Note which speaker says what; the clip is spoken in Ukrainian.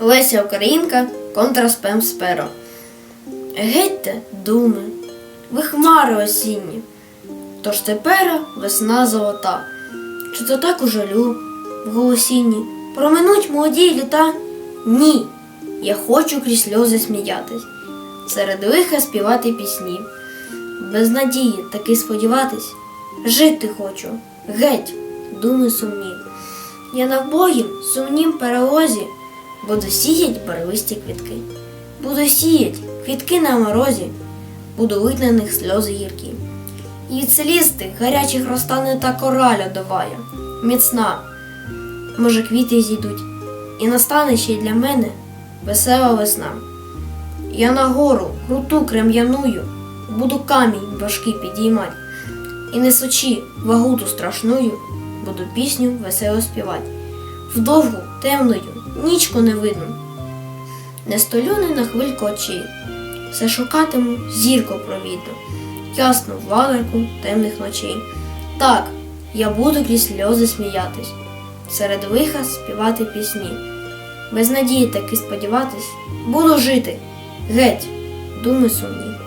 Speaker 1: Леся Українка контра спем сперо. Гетьте, думи, ви хмари осінні, тож тепер весна золота. Чи то так у жалю в голосінні проминуть молоді літа? Ні, я хочу крізь сльози сміятись, серед лиха співати пісні. Без надії таки сподіватись, жити хочу, геть, думи сумні. Я на вбогім сумнім перелозі буду сіять барвисті квітки. Буду сіять квітки на морозі, буду лить на них сльози гіркі. І від сліз гарячих розтане та кора льодовая, міцна. Може, квіти зійдуть, і настане ще й для мене весела весна. Я на гору, круту крем'яную, буду камінь важкий підіймать, і несучи вагу ту страшную, буду пісню весело співать. Вдовгу, темною, нічку не видно, не столюни на хвильку очей, все шукатиму зірку провідну, ясну валерку темних ночей. Так, я буду крізь сльози сміятись, серед лиха співати пісні. Без надії таки сподіватись, буду жити, геть, думи сумні.